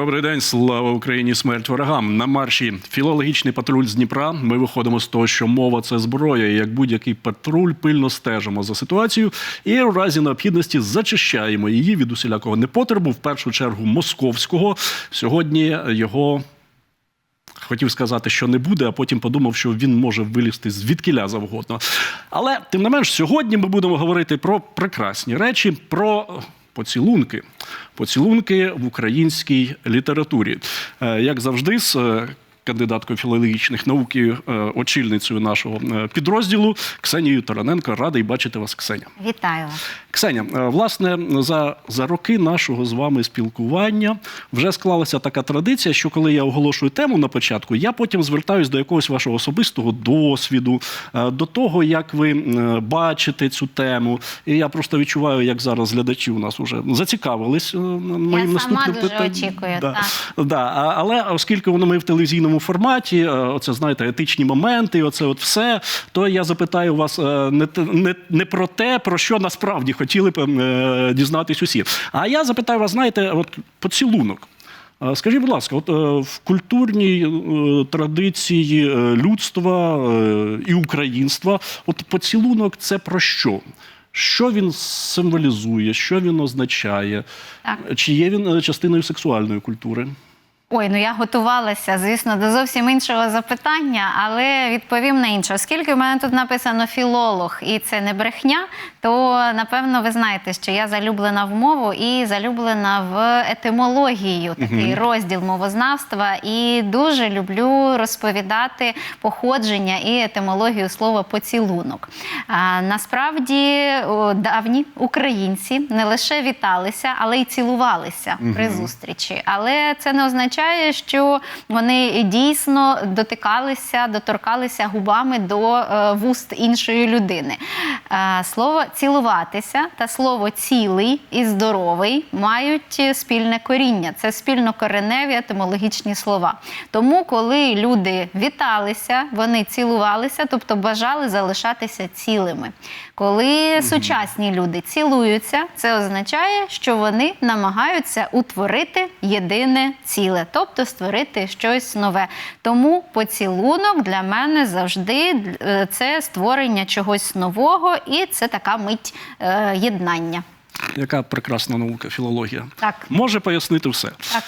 Добрий день, слава Україні, смерть ворогам. На марші філологічний патруль з Дніпра. Ми виходимо з того, що мова це зброя. і Як будь-який патруль, пильно стежимо за ситуацією і в разі необхідності зачищаємо її від усілякого непотребу, в першу чергу московського. Сьогодні його. Хотів сказати, що не буде, а потім подумав, що він може вилізти звідкиля завгодно. Але тим не менш, сьогодні ми будемо говорити про прекрасні речі, про поцілунки. Поцілунки в українській літературі. Е, Як завжди, з е, кандидаткою філологічних наук і е, очільницею нашого е, підрозділу Ксенією Тараненко. Радий бачити вас, Ксеня. Вітаю вас. Ксеня, е, власне, за, за роки нашого з вами спілкування вже склалася така традиція, що коли я оголошую тему на початку, я потім звертаюсь до якогось вашого особистого досвіду, до того, як ви бачите цю тему. І я просто відчуваю, як зараз глядачі у нас вже зацікавились моїм сама наступним дуже питанням. очікую, Да. так. Да. Але оскільки воно ми в телевізійному форматі, е, оце знаєте, етичні моменти, оце от все, то я запитаю вас е, не, не, не про те, про що насправді хотіли б е, дізнатись усі. А я запитаю вас, знаєте, от поцілунок. Скажіть, будь ласка, от в культурній традиції людства і українства, от поцілунок це про що? Що він символізує, що він означає? Так. Чи є він частиною сексуальної культури? Ой, ну я готувалася, звісно, до зовсім іншого запитання, але відповім на інше. Оскільки в мене тут написано філолог, і це не брехня, то напевно ви знаєте, що я залюблена в мову і залюблена в етимологію, такий розділ мовознавства, і дуже люблю розповідати походження і етимологію слова поцілунок. А, насправді давні українці не лише віталися, але й цілувалися при зустрічі. Але це не означає, що вони дійсно дотикалися, доторкалися губами до е, вуст іншої людини. Е, слово цілуватися та слово цілий і здоровий мають спільне коріння. Це спільнокореневі етимологічні слова. Тому, коли люди віталися, вони цілувалися, тобто бажали залишатися цілими. Коли сучасні люди цілуються, це означає, що вони намагаються утворити єдине ціле, тобто створити щось нове. Тому поцілунок для мене завжди е, це створення чогось нового, і це така мить е, єднання. Яка прекрасна наука, філологія. Так. Може пояснити все. Так.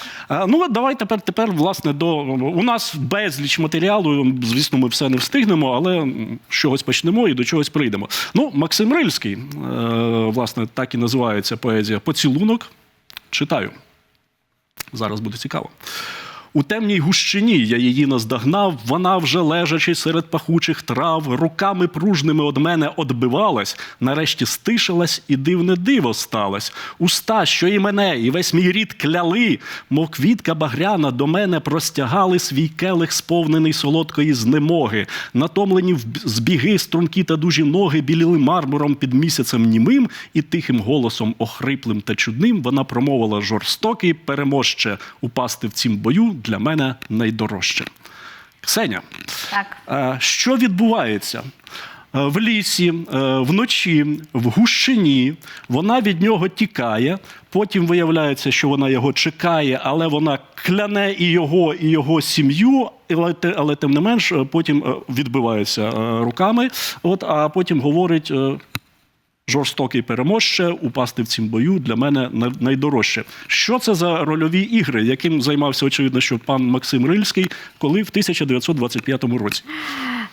Ну, давай тепер, тепер, власне, до. У нас безліч матеріалу, звісно, ми все не встигнемо, але з чогось почнемо і до чогось прийдемо. Ну, Максим Рильський, е, власне, так і називається поезія Поцілунок. Читаю. Зараз буде цікаво. У темній гущині я її наздогнав, вона вже лежачи серед пахучих трав, руками пружними од мене одбивалась, нарешті стишилась і дивне диво сталось. Уста, що і мене, і весь мій рід кляли, мов квітка багряна до мене простягали свій келих, сповнений солодкої знемоги. Натомлені в- збіги, стрункі та дужі ноги біліли мармуром під місяцем німим, і тихим голосом охриплим та чудним вона промовила жорстокий переможче упасти в цім бою для мене найдорожче. Ксеня, Так. е, що відбувається? Е, В лісі, е, вночі, в гущині, вона від нього тікає. Потім виявляється, що вона його чекає, але вона кляне і його, і його сім'ю, але, але тим не менш потім відбивається руками. От, а потім говорить. Жорстокий переможче, упасти в цім бою для мене на- найдорожче. Що це за рольові ігри, яким займався очевидно, що пан Максим Рильський, коли в 1925 році?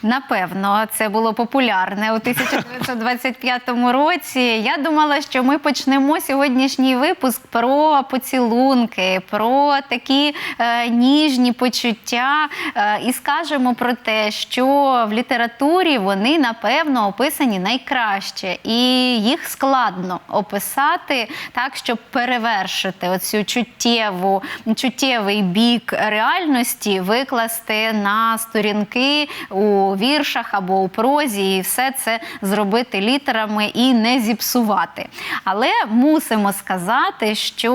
Напевно, це було популярне у 1925 році. Я думала, що ми почнемо сьогоднішній випуск про поцілунки, про такі е, ніжні почуття, е, і скажемо про те, що в літературі вони напевно описані найкраще, і їх складно описати так, щоб перевершити оцю чуттєву, чуттєвий бік реальності, викласти на сторінки у у віршах, або у прозі, і все це зробити літерами і не зіпсувати. Але мусимо сказати, що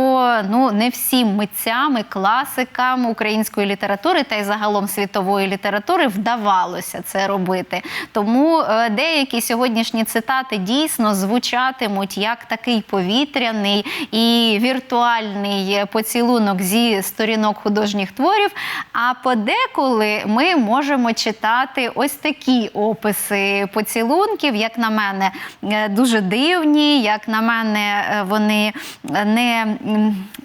ну не всім митцям і класикам української літератури та й загалом світової літератури вдавалося це робити. Тому е, деякі сьогоднішні цитати дійсно звучатимуть як такий повітряний і віртуальний поцілунок зі сторінок художніх творів. А подеколи ми можемо читати ось такі описи поцілунків, як на мене, е, дуже дивні, як на мене, е, вони не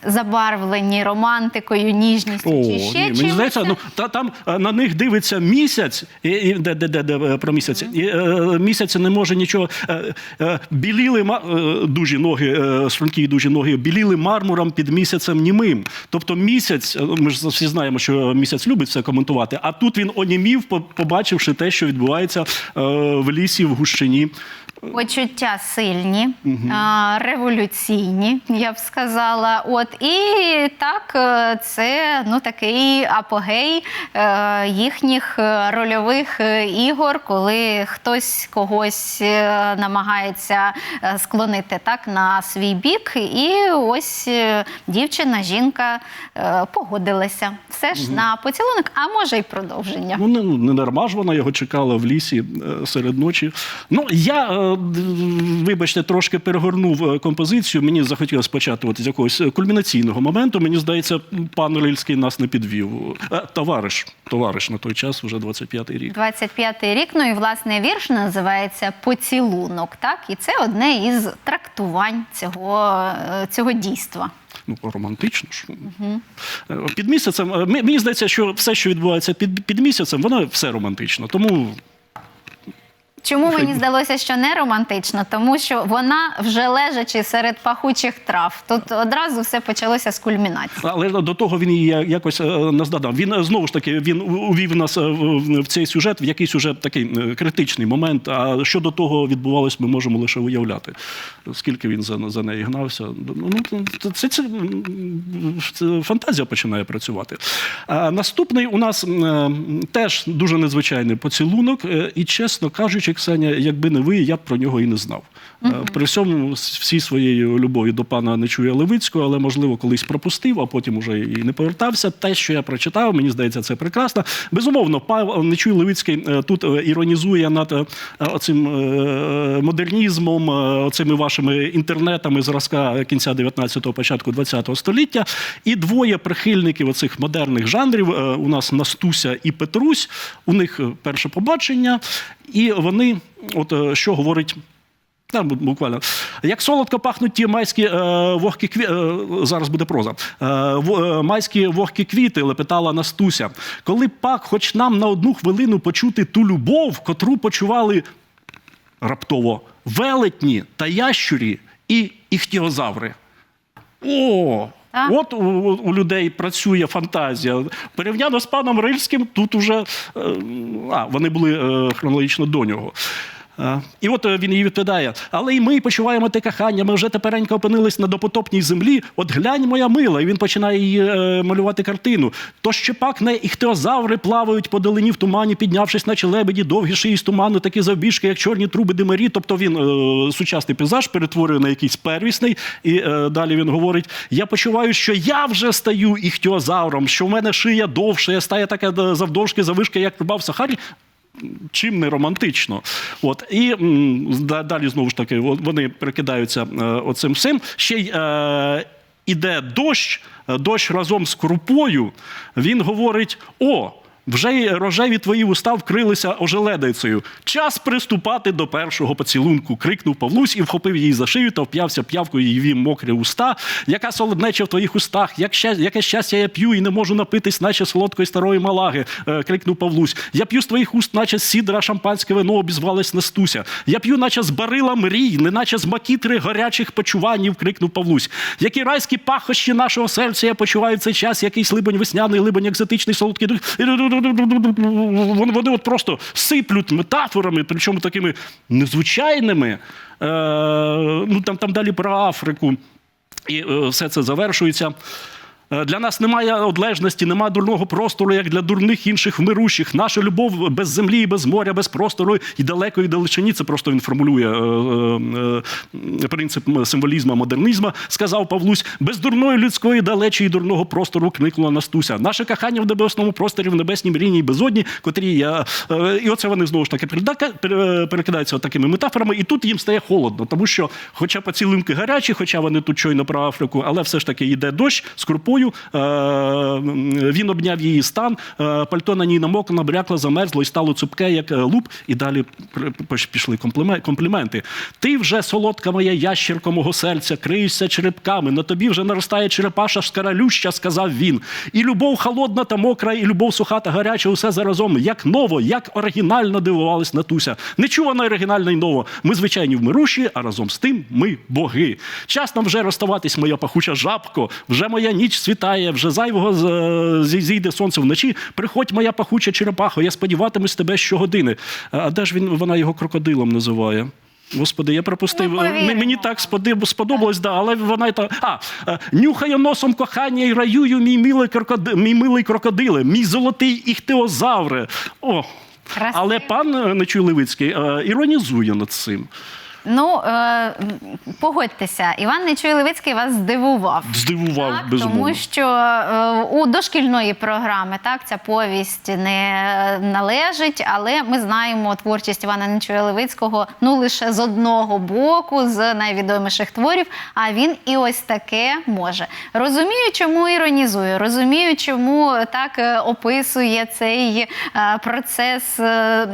забарвлені романтикою, ніжністю О, чи ще ні, мені здається, ну та там е, на них дивиться місяць, і, і де, де, де, де е, про місяць. І, е, місяць не може нічого. Е, е, біліли е, дужі ноги, е, стрункі дужі ноги, біліли мармуром під місяцем німим. Тобто місяць, е, ми ж всі знаємо, що місяць любить все коментувати. А тут він онімів, по- побачивши те, що відбувається е, в лісі, в гущині. Почуття сильні, революційні, я б сказала. От і так, е, це ну такий апогей е, їхніх е, рольових ігор, коли хтось когось намагається склонити так на свій бік. І ось дівчина, жінка погодилася. Все ж на поцілунок, а може й продовження. Ну, не, не дарма ж вона його чекала в лісі серед ночі. Ну, я, вибачте, трошки перегорнув е, композицію. Мені захотілося почати от з якогось е, кульмінаційного моменту. Мені здається, пан Рильський нас не підвів. Е, Товариш, товариш на той час, вже 25-й рік. 25-й рік. Ну і власне вірш називається Поцілунок. Так, і це одне із трактувань цього, цього дійства. Ну, романтично ж. Е, Під місяцем, мені здається, що все, що відбувається під, під місяцем, воно все романтично. Тому Чому мені здалося, що не романтично? Тому що вона вже лежачи серед пахучих трав. Тут одразу все почалося з кульмінації. Але до того він її якось е, наздадав. Він е, знову ж таки він увів нас е, в цей сюжет, в якийсь уже такий критичний момент. А що до того відбувалось, ми можемо лише уявляти. Скільки він за, за нею гнався. Ну, це, це, це, фантазія починає працювати. А наступний у нас теж дуже незвичайний поцілунок. І, чесно кажучи, Ксеня, якби не ви, я б про нього і не знав. Е, При всьому всій своєї любові до пана Нечуя Левицького, але можливо колись пропустив, а потім уже і не повертався. Те, що я прочитав, мені здається, це прекрасно. Безумовно, Павел Нечуй Левицький е, тут е, іронізує над оцим е, модернізмом, оцими вашими інтернетами зразка кінця 19-го, початку 20-го століття. І двоє прихильників оцих модерних жанрів у нас Настуся і Петрусь. У них перше побачення, і вони, от е, що говорить. Там буквально. Як солодко пахнуть ті майські е, вогкі квіти, е, зараз буде проза. Е, во- е, майські вогкі квіти, лепетала Настуся. Коли пак, хоч нам на одну хвилину почути ту любов, котру почували раптово велетні та ящурі і іхтіозаври. О! Так. От у, у- людей працює фантазія. Порівняно з паном Рильським, тут уже е, а, вони були е, хронологічно до нього. І от е, він їй відповідає: але і ми почуваємо те кохання, ми вже теперенько опинились на допотопній землі. От глянь, моя мила, і він починає її е, малювати картину. То ще пак не іхтеозаври плавають по долині в тумані, піднявшись, наче лебеді, довгі шиї з туману, такі завбіжки, як чорні труби димарі. Тобто він е, сучасний пейзаж перетворює на якийсь первісний. І далі він говорить: я почуваю, що я вже стаю іхтіозавром, що в мене шия довша, я стає така завдовжки, завишки, як труба в Сахарі чим не романтично. От і далі знову ж таки вони прикидаються е, оцим всім. Ще й е, іде дощ, дощ разом з крупою. Він говорить: о. Вже рожеві твої уста вкрилися ожеледицею. Час приступати до першого поцілунку. крикнув Павлусь і вхопив її за шию та вп'явся п'явкою її мокрі уста. Яка солоднеча в твоїх устах, як ща... яке щастя я п'ю і не можу напитись, наче солодкої старої малаги. Е, крикнув Павлусь. Я п'ю з твоїх уст, наче з сідра шампанське вино обізвалась Настуся. Я п'ю, наче з барила мрій, не наче з макітри гарячих почуваннів. крикнув Павлусь. Які райські пахощі нашого серця я почуваю в цей час, якийсь либонь весняний, либонь екзотичний, солодкий дух. Вони, от просто сиплють метафорами, причому такими незвичайними. Е, ну, там, там далі про Африку. І е, все це завершується. Е, Для нас немає одлежності, немає дурного простору, як для дурних інших вмирущих. Наша любов без землі, без моря, без простору і далекої далечині. Це просто він формулює е, е, принцип символізму, модернізму. Сказав Павлусь, без дурної людської далечі і дурного простору кникнула Настуся. Наше кохання в небесному просторі, в небесній мрійній безодні, котрі я. І оце вони знову ж таки перекидаються такими метафорами, і тут їм стає холодно, тому що, хоча поцілунки гарячі, хоча вони тут щойно про Африку, але все ж таки йде дощ з крупою. е, Він обняв її стан, е, пальто на ній намокло, набрякло, замерзло і стало цупке, як е, луп. І далі пішли компліменти. Ти вже солодка моя ящірко мого серця, криєшся черепками. На тобі вже наростає черепаша скаралюща, сказав він. І любов холодна та мокра, і любов суха та гаряча, усе заразом, як ново, як оригінально дивувалась Натуся. Нечувано оригінально й ново. Ми звичайні вмируші, а разом з тим ми боги. Час нам вже розставатись, моя пахуча жабко. Вже моя ніч світає, вже зайвого зійде сонце вночі. Приходь, моя пахуча черепахо, я сподіватимусь тебе щогодини. А де ж він вона його крокодилом називає? Господи, я пропустив. М- Мені так сподобалось, да, але вона й та. А, е, нюхає носом кохання і раюю, мій милий крокодил, мій милий крокодиле, мій золотий іхтеозавре. О. Красиво. Але пан е, Нечуй Левицький е, іронізує над цим. Ну, е, погодьтеся, Іван Нечуй Левицький вас здивував. Здивував, Так, безумовно. тому що е, у дошкільної програми так ця повість не належить, але ми знаємо творчість Івана Нечуя Левицького ну лише з одного боку, з найвідоміших творів. А він і ось таке може. Розумію, чому іронізує, розумію, чому так е, описує цей е, процес е,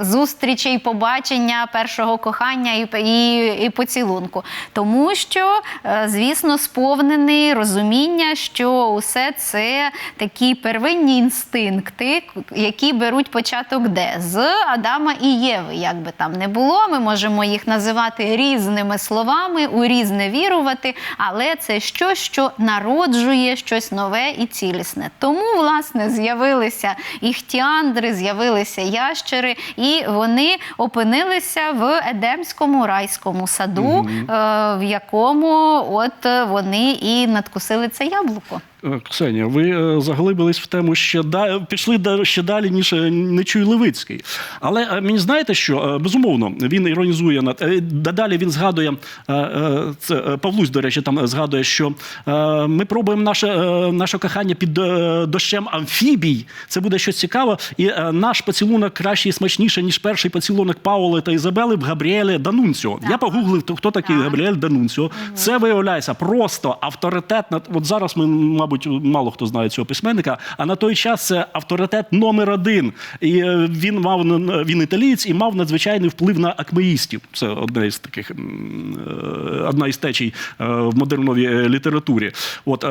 зустрічей, побачення першого кохання і, і, і поцілунку. Тому що, е, звісно, сповнений розуміння, що усе це такі первинні інстинкти, які беруть початок де? З Адама і Єви. Як би там не було, ми можемо їх називати різними словами, у різне вірувати, але це щось, що народжує щось нове і цілісне. Тому, власне, з'явилися іхтіандри, з'явилися ящери, і вони опинилися в Едемському райському саду, е, в якому от е, вони і надкусили це яблуко. Е, Ксенія, ви е, заглибились в тему ще да... пішли ще далі, ніж е, Нечуй Левицький. Але мені знаєте, що безумовно він іронізує над да- далі. Він згадує це Павлусь, до речі, там згадує, що ми пробуємо наше, наше кохання під дощем амфібій. Це буде щось цікаве. І наш поцілунок кращий і смачніше, ніж перший поцілунок Паули та Ізабели в Габріелі Данунціо. Я погуглив, то хто такий Так. Габріель Данунціо. Це виявляється просто авторитетна. От зараз ми, мабуть, мало хто знає цього письменника. А на той час це авторитет номер один. І е, він мав він італієць і мав надзвичайний вплив на акмеїстів. Це одна із таких е, одна із течій е, в модерновій літературі. От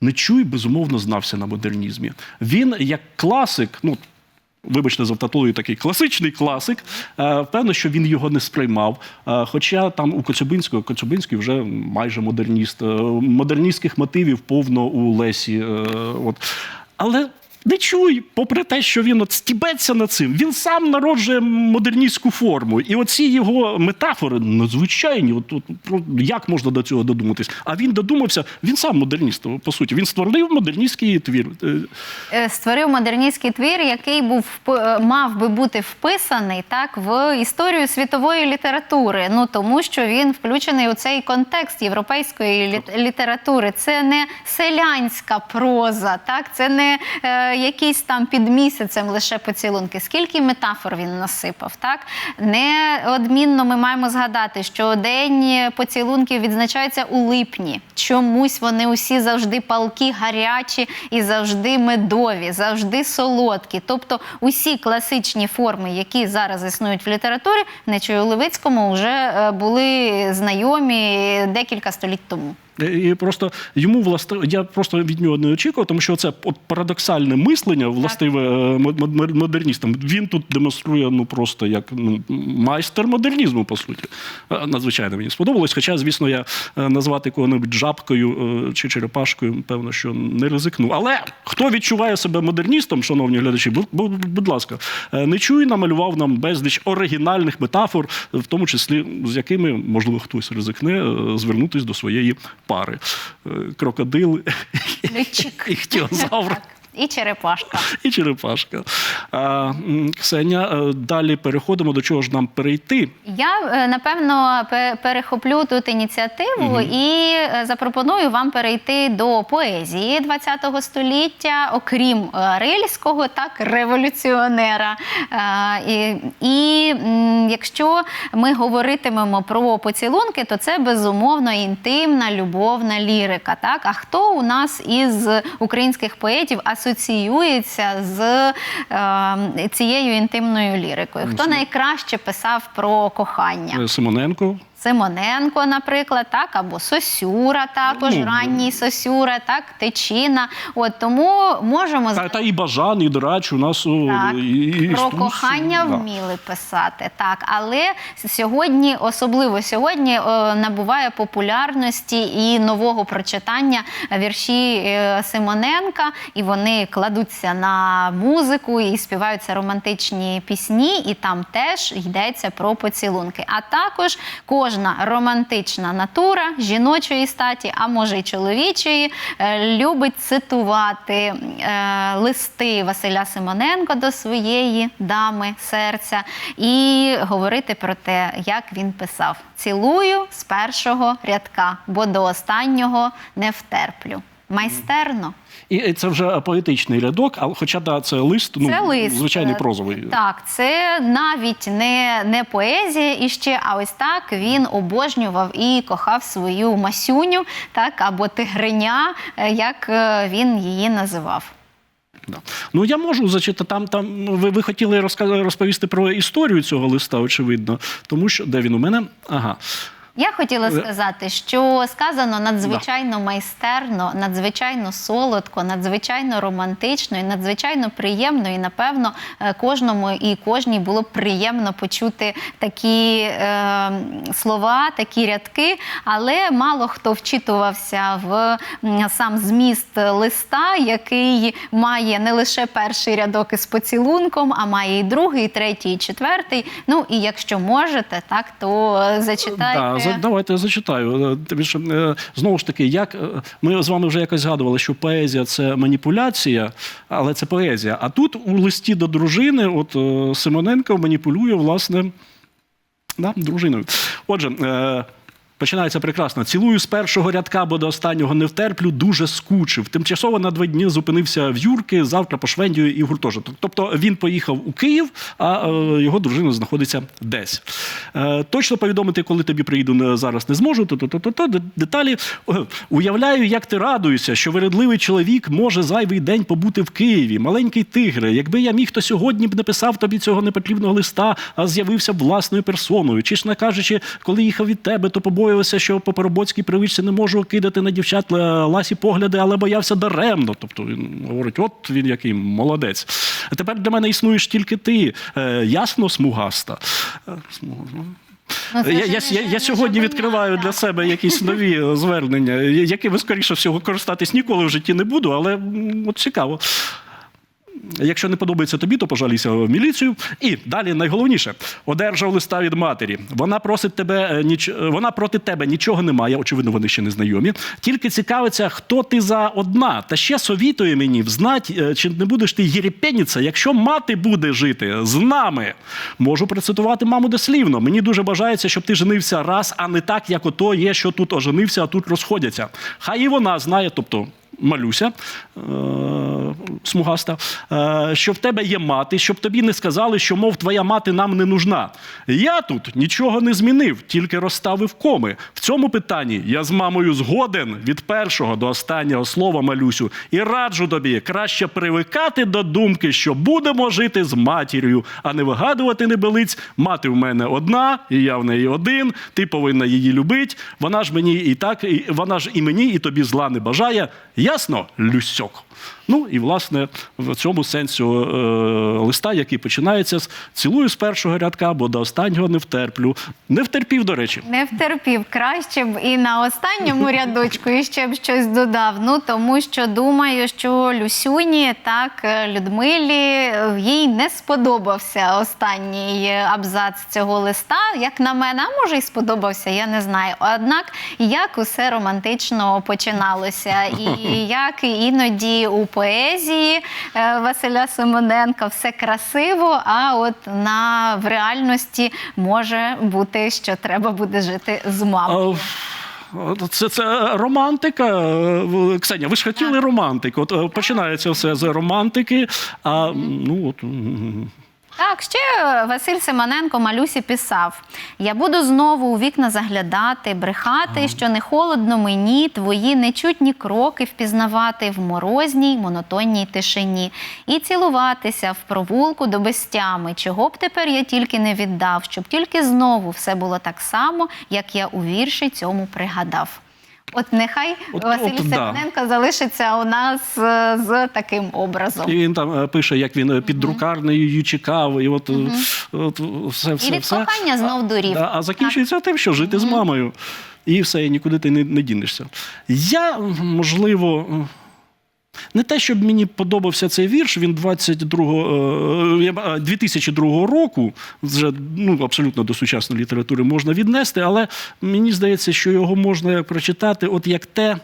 Нечуй, безумовно, знався на модернізмі. Він як класик, ну Вибачте, за автотолою такий класичний класик. Впевнено, Певно, що він його не сприймав. Е, Хоча там у Коцюбинського Коцюбинський вже майже модерніст. Е, Модерністських мотивів повно у Лесі. е, От. Але не чуй, попри те, що він от стібеться над цим, він сам народжує модерністську форму. І оці його метафори надзвичайні. От, от, про- як можна до цього додуматись? А він додумався, він сам модерніст, по суті. Він створив модерністський твір. Е, Е, створив модерністський твір, який був е, мав би бути вписаний так в історію світової літератури. Ну тому що він включений у цей контекст європейської літ- літератури. Це не селянська проза, так це не якісь там під місяцем лише поцілунки. Скільки метафор він насипав, так неодмінно ми маємо згадати, що день поцілунків відзначається у липні. Чомусь вони усі завжди палкі, гарячі і завжди медові, завжди солодкі. Тобто усі класичні форми, які зараз існують в літературі, Нечую Левицькому вже е, були знайомі декілька століть тому. І просто йому власне, я просто від нього не очікував, тому що це парадоксальне мислення, властиве е, мод- мод- модерністам. Він тут демонструє ну просто як ну, майстер модернізму, по суті. Е, Надзвичайно мені сподобалось. Хоча, звісно, я е, назвати кого-небудь жабкою е, чи черепашкою, певно, що не ризикну. Але хто відчуває себе модерністом, шановні глядачі, будь, ласка, е, Нечуй намалював нам безліч оригінальних метафор, в тому числі з якими, можливо, хтось ризикне е, звернутись до своєї пари: Е, крокодил Льотчик. і хтіозавр. І черепашка. І черепашка. А, Ксеня, е, далі переходимо до чого ж нам перейти. Я е, напевно перехоплю тут ініціативу і е, запропоную вам перейти до поезії ХХ століття, окрім рильського, так революціонера. І, і якщо ми говоритимемо про поцілунки, то це безумовно інтимна любовна лірика. Так, а хто у нас із українських поетів асоціюється з е, цією інтимною лірикою? Хто найкраще писав про кохання? Е, Симоненко. Симоненко, наприклад, так, або Сосюра, також Ну, ранній Сосюра, так, Тичина. От тому можемо Та, та і Бажан, і Драч у нас так, і, і про Стус, кохання да. вміли писати, так. Але сьогодні, особливо сьогодні, набуває популярності і нового прочитання вірші е, Симоненка, і вони кладуться на музику і співаються романтичні пісні, і там теж йдеться про поцілунки. А також кожна романтична натура жіночої статі, а може й чоловічої, е, любить цитувати е, листи Василя Симоненко до своєї дами серця і говорити про те, як він писав: цілую з першого рядка, бо до останнього не втерплю. Майстерно. І це вже поетичний рядок, але хоча да, це лист, ну Це лист. звичайний Е, прозовий. Так, це навіть не, не поезія іще, а ось так він обожнював і кохав свою масюню, так, або тигриня, е, як е, він її називав. Да. Ну я можу зачитати там. Там ну, ви, ви хотіли розповісти про історію цього листа, очевидно, тому що де він у мене? Ага. Я хотіла сказати, що сказано надзвичайно майстерно, надзвичайно солодко, надзвичайно романтично і надзвичайно приємно. І напевно е, кожному і кожній було б приємно почути такі е, слова, такі рядки. Але мало хто вчитувався в сам зміст листа, який має не лише перший рядок із поцілунком, а має і другий, і третій, і четвертий. Ну і якщо можете, так то е, зачитайте. За, давайте я зачитаю. Е, Тобі е, знову ж таки, як е, ми з вами вже якось згадували, що поезія це маніпуляція, але це поезія. А тут у листі до дружини, от е, Симоненко маніпулює власне да, дружиною. Отже. Починається прекрасно. Цілую з першого рядка, бо до останнього не втерплю, дуже скучив. Тимчасово на два дні зупинився в Юрки, завтра пошвендюю і в гуртожиток. Тобто він поїхав у Київ, а е, його дружина знаходиться десь. Е, точно повідомити, коли тобі приїду зараз не зможу. То, то, то, то, деталі. Е, Уявляю, як ти радуєшся, що вередливий чоловік може зайвий день побути в Києві. Маленький тигре. Якби я міг, то сьогодні б написав тобі цього непотрібного листа, а з'явився б власною персоною. Чи ж не кажучи, коли їхав від тебе, то побоювався, що по парубоцькій привичці не можу кидати на дівчат е, ласі погляди, але боявся даремно. Тобто він говорить: от він який молодець. А тепер для мене існуєш тільки ти. Е, ясно, смугаста. Е, ну, я, я, я, я сьогодні відкриваю для себе якісь нові звернення, якими, скоріше всього, користатись ніколи в житті не буду, але от цікаво. Якщо не подобається тобі, то пожалійся в міліцію. І далі найголовніше одержав листа від матері. Вона просить тебе е, ніч... е, вона проти тебе нічого не має. Очевидно, вони ще не знайомі. Тільки цікавиться, хто ти за одна. Та ще совітує мені взнать, е, чи не будеш ти єрепеніця, якщо мати буде жити з нами. Можу процитувати маму дослівно. Мені дуже бажається, щоб ти женився раз, а не так, як ото є, що тут оженився, а тут розходяться. Хай і вона знає, тобто. Малюся е- смугаста, е- що в тебе є мати, щоб тобі не сказали, що, мов, твоя мати нам не нужна. Я тут нічого не змінив, тільки розставив коми. В цьому питанні я з мамою згоден від першого до останнього слова малюсю. І раджу тобі краще привикати до думки, що будемо жити з матір'ю, а не вигадувати небелиць. Мати в мене одна, і я в неї один. Ти повинна її любити. Вона ж мені і так, і вона ж і мені, і тобі зла не бажає. Ясно, Люсьок? Ну і власне в цьому сенсі е, листа, який починається з цілую з першого рядка, бо до останнього не втерплю. Не втерпів, до речі. Не втерпів краще б і на останньому рядочку і ще б щось додав. Ну тому що думаю, що Люсюні, так е, Людмилі, е, їй не сподобався останній абзац цього листа. Як на мене, а може й сподобався, я не знаю. Однак як усе романтично починалося, і як іноді у поезії е, Василя Симоненка все красиво, а от на в реальності може бути, що треба буде жити з мамою. Це, це романтика. Ксеня, Ксенія, ви ж хотіли романтику. От е, починається все з романтики. А ну от Так, ще Василь Симоненко Малюсі писав: Я буду знову у вікна заглядати, брехати, що не холодно мені, твої нечутні кроки впізнавати в морозній, монотонній тишині, і цілуватися в провулку до безтями, чого б тепер я тільки не віддав, щоб тільки знову все було так само, як я у вірші цьому пригадав. От нехай От- Василь от да. Залишиться у нас е, з таким образом. і він там е, пише, як він е, під друкарнею чекав, і от, от все, все, І від все. кохання знов дурів. А, а закінчується тим, що жити з мамою. І все, і нікуди ти не, не дінешся. Я, можливо, не те, щоб мені подобався цей вірш, він 22, е, я б- е, 2002 року, вже ну, абсолютно до сучасної літератури можна віднести, але мені здається, що його можна прочитати от як те.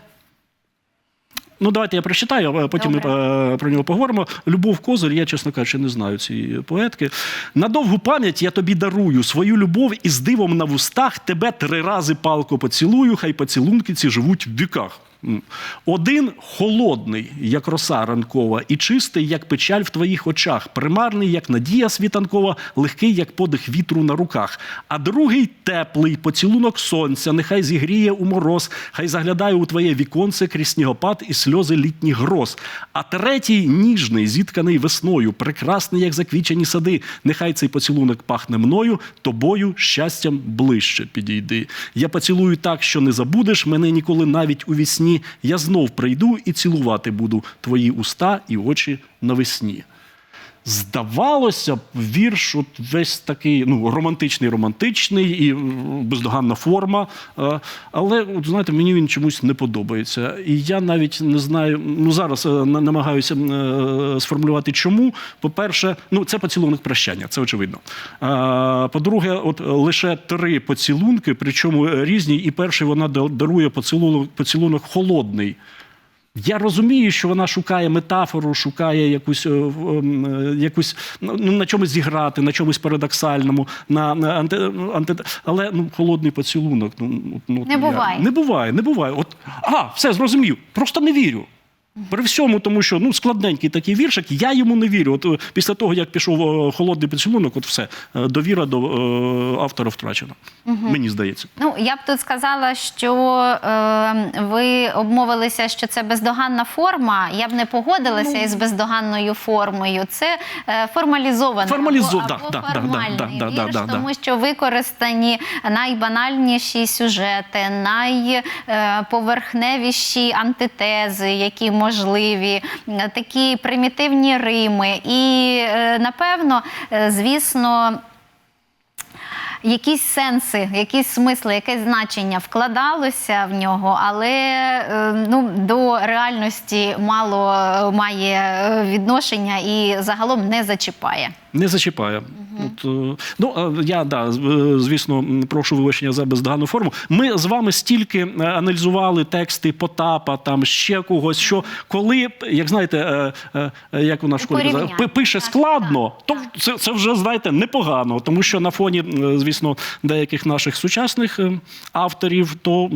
Ну, давайте я прочитаю, а потім ми Добре. е, про нього поговоримо. Любов Козир, я, чесно кажучи, не знаю цієї поетки. На довгу пам'ять я тобі дарую свою любов і з дивом на вустах тебе три рази палко поцілую, хай поцілунки ці живуть в віках. Один холодний, як роса ранкова, і чистий, як печаль в твоїх очах, примарний, як надія світанкова, легкий, як подих вітру на руках. А другий теплий поцілунок сонця, нехай зігріє у мороз, хай заглядає у твоє віконце крізь снігопад і сльози літніх гроз. А третій ніжний, зітканий весною, прекрасний, як заквічені сади. Нехай цей поцілунок пахне мною, тобою щастям ближче підійди. Я поцілую так, що не забудеш мене ніколи навіть у вісні. Я знов прийду і цілувати буду твої уста і очі навесні. Здавалося б, вірш от весь такий ну, романтичний, романтичний і бездоганна форма. Е, Але, от, знаєте, мені він чомусь не подобається. І я навіть не знаю, ну зараз е, намагаюся е, сформулювати, чому. По-перше, ну це поцілунок прощання, це очевидно. По-друге, от лише три поцілунки, причому різні, і перший вона да- дарує поцілунок, поцілунок холодний. Я розумію, що вона шукає метафору, шукає якусь, е, ем, е, якусь ну, на чомусь зіграти, на чомусь парадоксальному, на, на анти, анти, але ну, холодний поцілунок. Ну, ну, Не я- буває. Не буває, не буває. От, а, все, зрозумів. Просто не вірю. При всьому, тому що ну, складненький такий віршик, я йому не вірю. От е, після того, як пішов е, холодний поцілунок, от все, е, довіра до е, автора втрачена. Мені здається. Ну, я б тут сказала, що е, ви обмовилися, що це бездоганна форма. Я б не погодилася Ну. із бездоганною формою. Це е, формалізований Формалізо- або, да, або да, формальний да, да, да, вірш, да, да. тому що використані найбанальніші сюжети, найповерхневіші антитези, які можливі, е, такі примітивні рими. І е, напевно, е, звісно. Якісь сенси, якісь смисли, якесь значення вкладалося в нього, але ну, до реальності мало має відношення і загалом не зачіпає. Не зачіпає. От, е, ну, я да, е, звісно, прошу вибачення за бездоганну форму. Ми з вами стільки е, аналізували тексти Потапа, там ще когось, що коли, як знаєте, як у нас школі пише складно, то це, це вже, знаєте, непогано, тому що на фоні, звісно, деяких наших сучасних авторів, то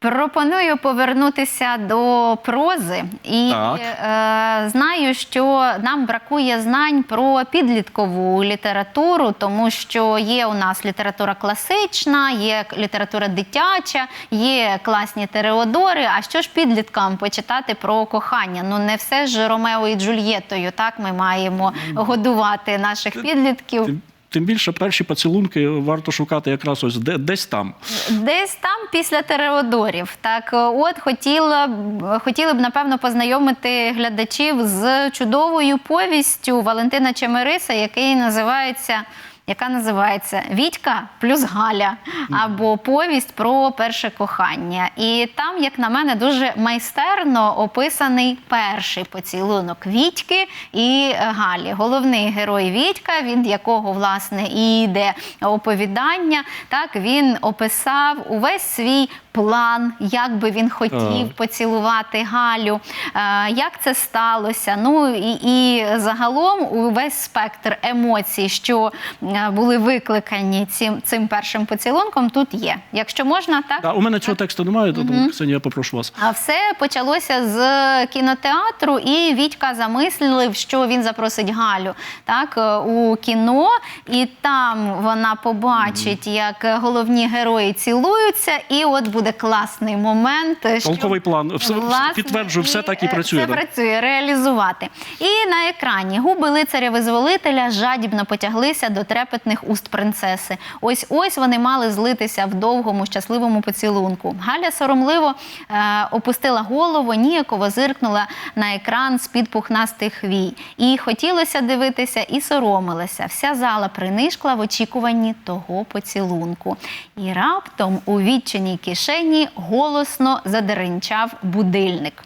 Пропоную повернутися до прози і Так. е, знаю, що нам бракує знань про підліткову літературу, тому що є у нас література класична, є література дитяча, є класні тереодори. А що ж підліткам почитати про кохання? Ну не все ж Ромео і Джульєтою. Так ми маємо годувати наших підлітків. Тим, більше перші поцілунки варто шукати якраз ось де, десь там. Десь там після Тереодорів. Так, от хотіла б хотіли б напевно познайомити глядачів з чудовою повістю Валентина Чемериса, який називається. Яка називається Вітька плюс Галя або повість про перше кохання. І там, як на мене, дуже майстерно описаний перший поцілунок Вітьки і Галі. Головний герой Вітька, від якого власне і йде оповідання. Так він описав увесь свій план, як би він хотів поцілувати Галю, е, як це сталося. Ну і, і загалом увесь спектр емоцій, що е, були викликані цим, цим першим поцілунком, тут є. Якщо можна, так. А у мене цього тексту немає, то тому, Ксенія, я попрошу вас. А все почалося з кінотеатру, і Вітька замислив, що він запросить Галю так, е, у кіно, і там вона побачить, як головні герої цілуються, і от буде класний момент. Толковий план. Все- власне, підтверджую, все так і е, працює, Все да. працює, реалізувати. І на екрані губи лицаря-визволителя жадібно потяглися до трепетних уст принцеси. Ось ось вони мали злитися в довгому щасливому поцілунку. Галя соромливо е, опустила голову, ніяково зиркнула на екран з-під пухнастих вій. І хотілося дивитися, і соромилася. Вся зала принишкла в очікуванні того поцілунку. І раптом у відчиній кишені голосно задеренчав будильник.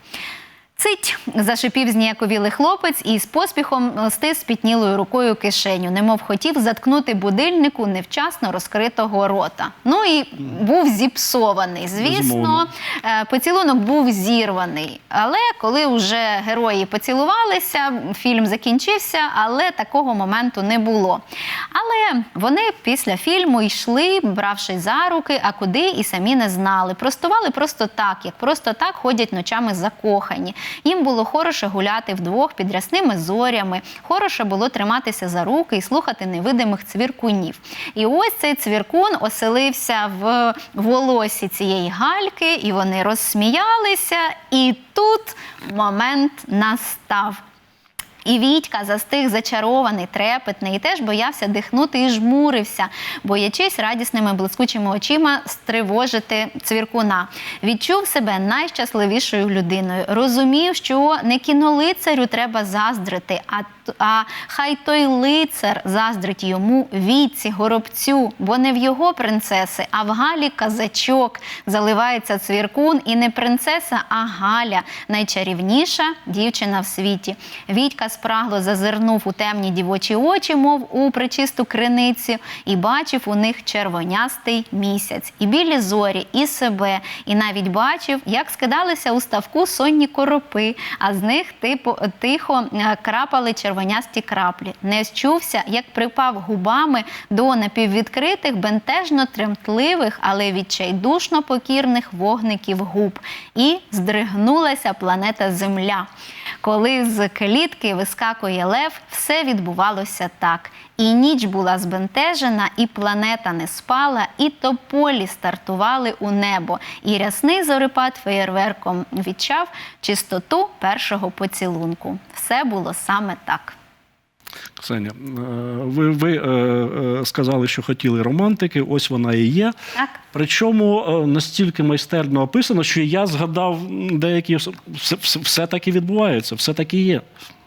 Цить зашипів зніяковілий хлопець і з поспіхом стис спітнілою рукою кишеню, немов хотів заткнути будильнику невчасно розкритого рота. Ну і був зіпсований. Звісно, е, поцілунок був зірваний. Але коли вже герої поцілувалися, фільм закінчився, але такого моменту не було. Але вони після фільму йшли, бравши за руки, а куди і самі не знали. Простували просто так, як просто так ходять ночами закохані. Їм було хороше гуляти вдвох під рясними зорями, хороше було триматися за руки і слухати невидимих цвіркунів. І ось цей цвіркун оселився в волосі цієї гальки, і вони розсміялися. І тут момент настав. І Вітька застиг зачарований, трепетний, і теж боявся дихнути і жмурився, боячись радісними блискучими очима стривожити цвіркуна. Відчув себе найщасливішою людиною. Розумів, що не кінолицарю треба заздрити, а, а хай той лицар заздрить йому вітці, горобцю, бо не в його принцеси, а в Галі казачок заливається цвіркун, і не принцеса, а Галя, найчарівніша дівчина в світі. Вітька спрагло зазирнув у темні дівочі очі, мов у причисту криницю, і бачив у них червонястий місяць, і білі зорі, і себе, і навіть бачив, як скидалися у ставку сонні коропи, а з них типу, тихо е, крапали червонясті краплі. Не счувся, як припав губами до напіввідкритих, бентежно тремтливих, але відчайдушно покірних вогників губ. І здригнулася планета Земля. Коли з клітки вискакує лев, все відбувалося так. І ніч була збентежена, і планета не спала, і тополі стартували у небо. І рясний зорепад феєрверком відчав чистоту першого поцілунку. Все було саме так. Ксеня, е, ви, ви е, е, сказали, що хотіли романтики, ось вона і є. Так. Причому настільки майстерно описано, що я згадав деякі все, все, все так і відбувається, все так і є.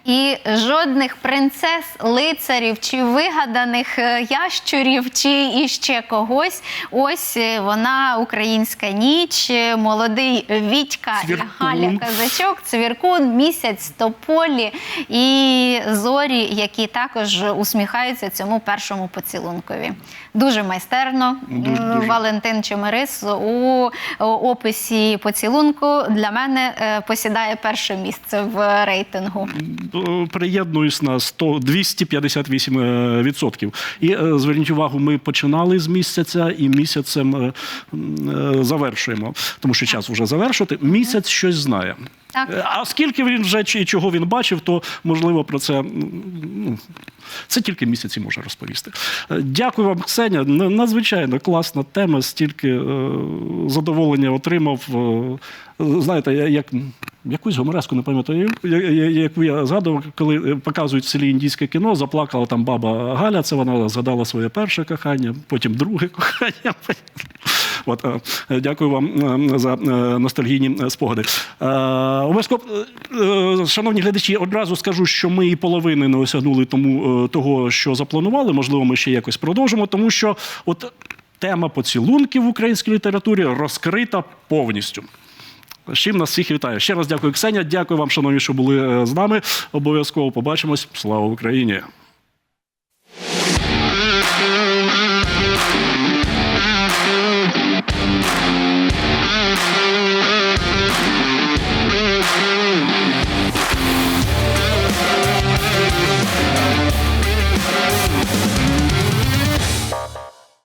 І жодних принцес, лицарів чи вигаданих е, ящурів, чи іще когось. Ось е, вона, українська ніч, е, молодий Вітька Цвіркун. Галя Казачок, цвіркун, місяць, тополі і зорі, які також усміхаються цьому першому поцілункові. Дуже майстерно Дуже, дуже. Валентин Чемерис у описі поцілунку для мене е, посідає перше місце в рейтингу. Е, Приєднуюсь на 100, 258 е, відсотків. І е, зверніть увагу, ми починали з місяця і місяцем е, е, завершуємо, тому що час вже завершити. Місяць щось знає. Так. Е, А скільки він вже і чого він бачив, то можливо про це ну, це тільки місяці може розповісти. Е, Дякую вам, Ксеня. Надзвичайно класна тема. Стільки е, задоволення отримав. Знаєте, як якусь гомереску, не пам'ятаю, яку я згадував, коли показують в селі індійське кіно, заплакала там баба Галя, це вона згадала своє перше кохання, потім друге кохання. От, е, дякую вам е, за е, ностальгійні спогади. Обов'язково, шановні глядачі, одразу скажу, що ми і половини не осягнули тому, того, що запланували. Можливо, ми ще якось продовжимо, тому що от тема поцілунків в українській літературі розкрита повністю. З чим нас всіх вітаю. Ще раз дякую, Ксеня. Дякую вам, шановні, що були з нами. Обов'язково побачимось. Слава Україні!